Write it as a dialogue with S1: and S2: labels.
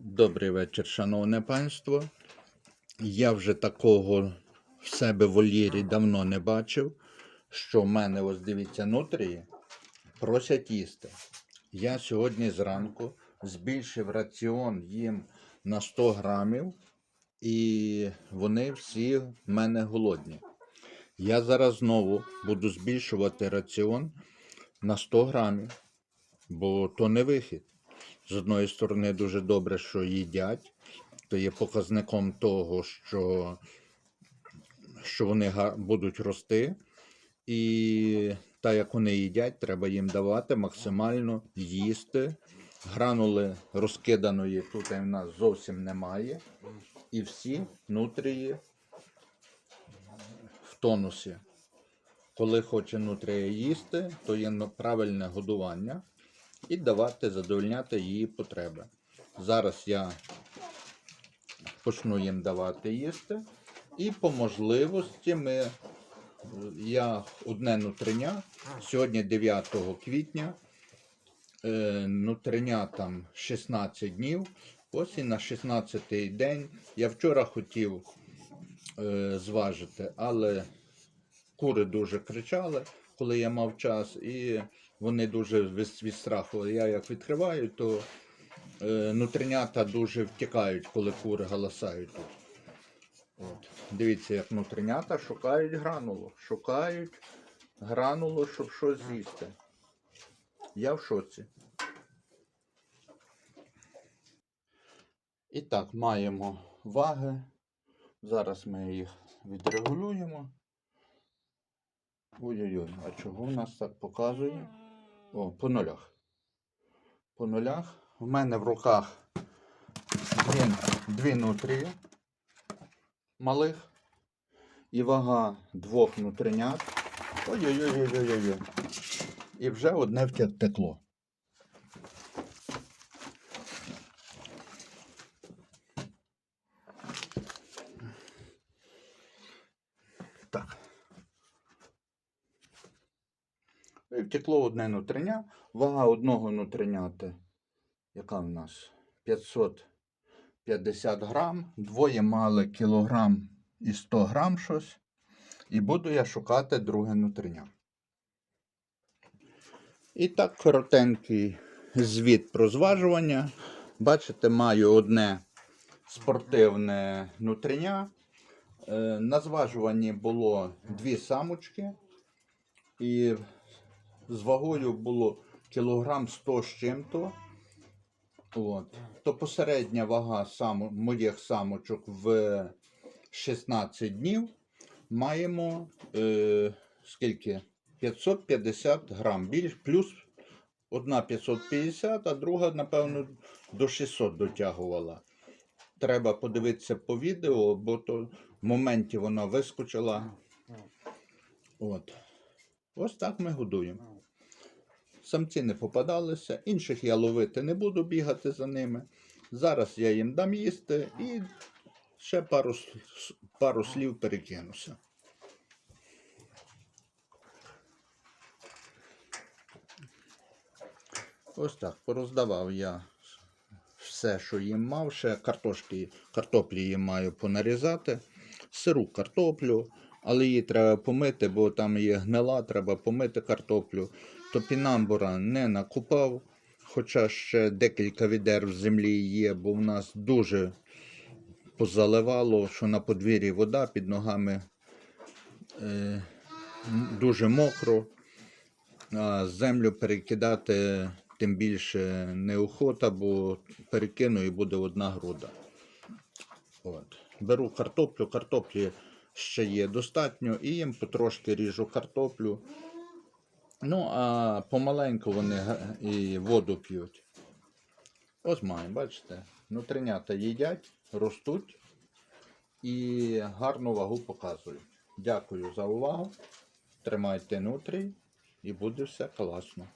S1: Добрий вечір, шановне панство. Я вже такого в себе в вольєрі давно не бачив, що в мене, ось дивіться, нутрії просять їсти. Я сьогодні зранку збільшив раціон їм на 100 грамів, і вони всі в мене голодні. Я зараз знову буду збільшувати раціон на 100 грамів, бо то не вихід. З одної сторони, дуже добре, що їдять, то є показником того, що, що вони будуть рости. І так як вони їдять, треба їм давати максимально їсти. Гранули розкиданої тут в нас зовсім немає. І всі нутрії в тонусі. Коли хоче нутрія їсти, то є правильне годування і давати задовольняти її потреби. Зараз я почну їм давати їсти. І по можливості ми, я одне нутриня, сьогодні 9 квітня, е, нутриня там 16 днів. Ось і на 16 день. Я вчора хотів е, зважити, але кури дуже кричали, коли я мав час, і вони дуже від, страху. Я як відкриваю, то е, нутринята дуже втікають, коли кури галасають тут. От. Дивіться, як нутринята шукають гранулу. Шукають гранулу, щоб щось з'їсти. Я в шоці. І так, маємо ваги. Зараз ми їх відрегулюємо. Ой-ой-ой, а чого в нас так показує? О, по нулях. По нулях. У мене в руках дві, дві нутрії малих і вага двох нутринят. Ой-ой-ой-ой-ой-ой. І вже одне втекло. Так. І втекло одне нутриня. Вага одного нутринята, яка в нас? 550 грам. Двоє мали кілограм і 100 грам щось. І буду я шукати друге нутриня. І так, коротенький звіт про зважування. Бачите, маю одне спортивне нутриня. Е, На зважуванні було дві самочки. І з вагою було кілограм 100 з чим-то. От. То посередня вага само, моїх самочок в 16 днів маємо е, скільки? 550 грам. Більш, плюс одна 550, а друга, напевно, до 600 дотягувала. Треба подивитися по відео, бо то в моменті вона вискочила. От. Ось так ми годуємо. Самці не попадалися, інших я ловити не буду бігати за ними. Зараз я їм дам їсти і ще пару, пару слів перекинуся. Ось так, пороздавав я все, що їм мав. Ще картошки, картоплі їм маю понарізати, сиру картоплю, але її треба помити, бо там є гнила, треба помити картоплю. Топінамбура не накупав, хоча ще декілька відер в землі є, бо в нас дуже позаливало, що на подвір'ї вода під ногами е, дуже мокро. А землю перекидати тим більше неохота, бо перекину і буде одна груда. От. Беру картоплю, картоплі ще є достатньо, і їм потрошки ріжу картоплю. Ну, а помаленьку вони і воду п'ють. Ось маємо, бачите, Внутрінята їдять, ростуть і гарну вагу показують. Дякую за увагу. Тримайте нутрій і буде все класно.